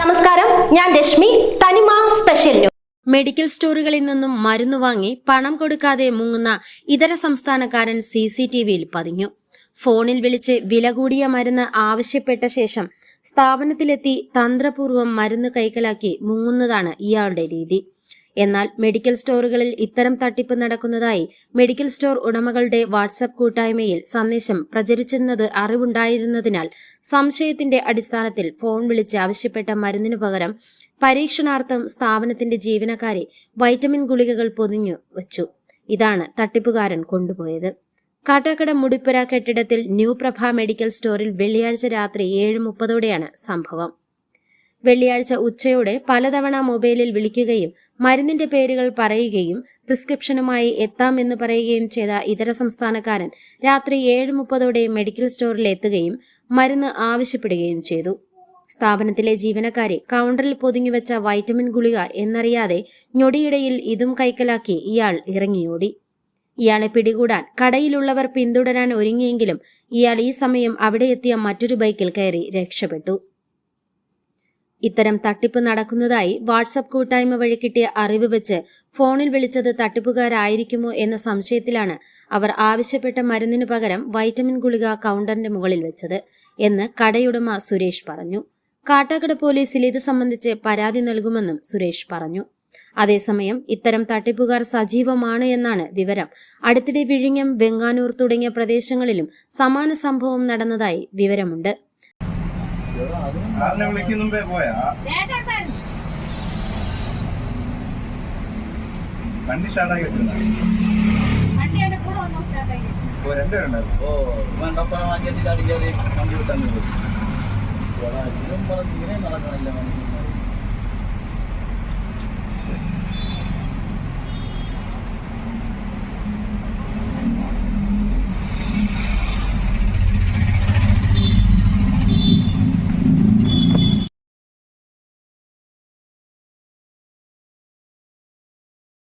നമസ്കാരം ഞാൻ രശ്മി. തനിമ സ്പെഷ്യൽ മെഡിക്കൽ സ്റ്റോറുകളിൽ നിന്നും മരുന്ന് വാങ്ങി പണം കൊടുക്കാതെ മുങ്ങുന്ന ഇതര സംസ്ഥാനക്കാരൻ സി സി ടി വിയിൽ പതിഞ്ഞു. ഫോണിൽ വിളിച്ച് വില കൂടിയ മരുന്ന് ആവശ്യപ്പെട്ട ശേഷം സ്ഥാപനത്തിലെത്തി തന്ത്രപൂർവം മരുന്ന് കൈക്കലാക്കി മുങ്ങുന്നതാണ് ഇയാളുടെ രീതി. എന്നാൽ മെഡിക്കൽ സ്റ്റോറുകളിൽ ഇത്തരം തട്ടിപ്പ് നടക്കുന്നതായി മെഡിക്കൽ സ്റ്റോർ ഉടമകളുടെ വാട്സപ്പ് കൂട്ടായ്മയിൽ സന്ദേശം പ്രചരിച്ചിരുന്നത് അറിവുണ്ടായിരുന്നതിനാൽ സംശയത്തിന്റെ അടിസ്ഥാനത്തിൽ ഫോൺ വിളിച്ച് ആവശ്യപ്പെട്ട മരുന്നിനു പകരം പരീക്ഷണാർത്ഥം സ്ഥാപനത്തിന്റെ ജീവനക്കാരെ വൈറ്റമിൻ ഗുളികകൾ പൊതിഞ്ഞു വച്ചു. ഇതാണ് തട്ടിപ്പുകാരൻ കൊണ്ടുപോയത്. കാട്ടാക്കട മുടിപ്പുര കെട്ടിടത്തിൽ ന്യൂ പ്രഭ മെഡിക്കൽ സ്റ്റോറിൽ വെള്ളിയാഴ്ച രാത്രി ഏഴ് മുപ്പതോടെയാണ് സംഭവം. വെള്ളിയാഴ്ച ഉച്ചയോടെ പലതവണ മൊബൈലിൽ വിളിക്കുകയും മരുന്നിന്റെ പേരുകൾ പറയുകയും പ്രിസ്ക്രിപ്ഷനുമായി എത്താമെന്ന് പറയുകയും ചെയ്ത ഇതര സംസ്ഥാനക്കാരൻ രാത്രി ഏഴ് മുപ്പതോടെ മെഡിക്കൽ സ്റ്റോറിൽ എത്തുകയും മരുന്ന് ആവശ്യപ്പെടുകയും ചെയ്തു. സ്ഥാപനത്തിലെ ജീവനക്കാരെ കൗണ്ടറിൽ പൊതിഞ്ഞുവെച്ച വൈറ്റമിൻ ഗുളിക എന്നറിയാതെ ഞൊടിയിടയിൽ ഇതും കൈക്കലാക്കി ഇയാൾ ഇറങ്ങിയോടി. ഇയാളെ പിടികൂടാൻ കടയിലുള്ളവർ പിന്തുടരാൻ ഒരുങ്ങിയെങ്കിലും ഇയാൾ ഈ സമയം അവിടെ എത്തിയ മറ്റൊരു ബൈക്കിൽ കയറി രക്ഷപ്പെട്ടു. ഇത്തരം തട്ടിപ്പ് നടക്കുന്നതായി വാട്സപ്പ് കൂട്ടായ്മ വഴി കിട്ടിയ അറിവ് വെച്ച് ഫോണിൽ വിളിച്ചത് തട്ടിപ്പുകാരായിരിക്കുമോ എന്ന സംശയത്തിലാണ് അവർ ആവശ്യപ്പെട്ട മരുന്നിനു പകരം വൈറ്റമിൻ ഗുളിക കൗണ്ടറിന്റെ മുകളിൽ വെച്ചത് എന്ന് കടയുടമ സുരേഷ് പറഞ്ഞു. കാട്ടാക്കട പോലീസിൽ ഇത് സംബന്ധിച്ച് പരാതി നൽകുമെന്നും സുരേഷ് പറഞ്ഞു. അതേസമയം ഇത്തരം തട്ടിപ്പുകാർ സജീവമാണ് എന്നാണ് വിവരം. അടുത്തിടെ വിഴിഞ്ഞം വെങ്ങാനൂർ തുടങ്ങിയ പ്രദേശങ്ങളിലും സമാന സംഭവം നടന്നതായി വിവരമുണ്ട്. ആളിനെ വിളിക്കും മുമ്പേ പോയാ. വണ്ടി സ്റ്റാർട്ടാക്കി വെച്ചിരുന്ന ഓ രണ്ടുപേരുണ്ടായിരുന്നു ഓ വേണ്ടപ്പോ വാങ്ങിയിട്ട് അടിക്കാതെ വണ്ടി വിട്ടാൽ ഇതിലും പറഞ്ഞ് ഇങ്ങനെ നടക്കണില്ല മനുഷ്യന്മാർ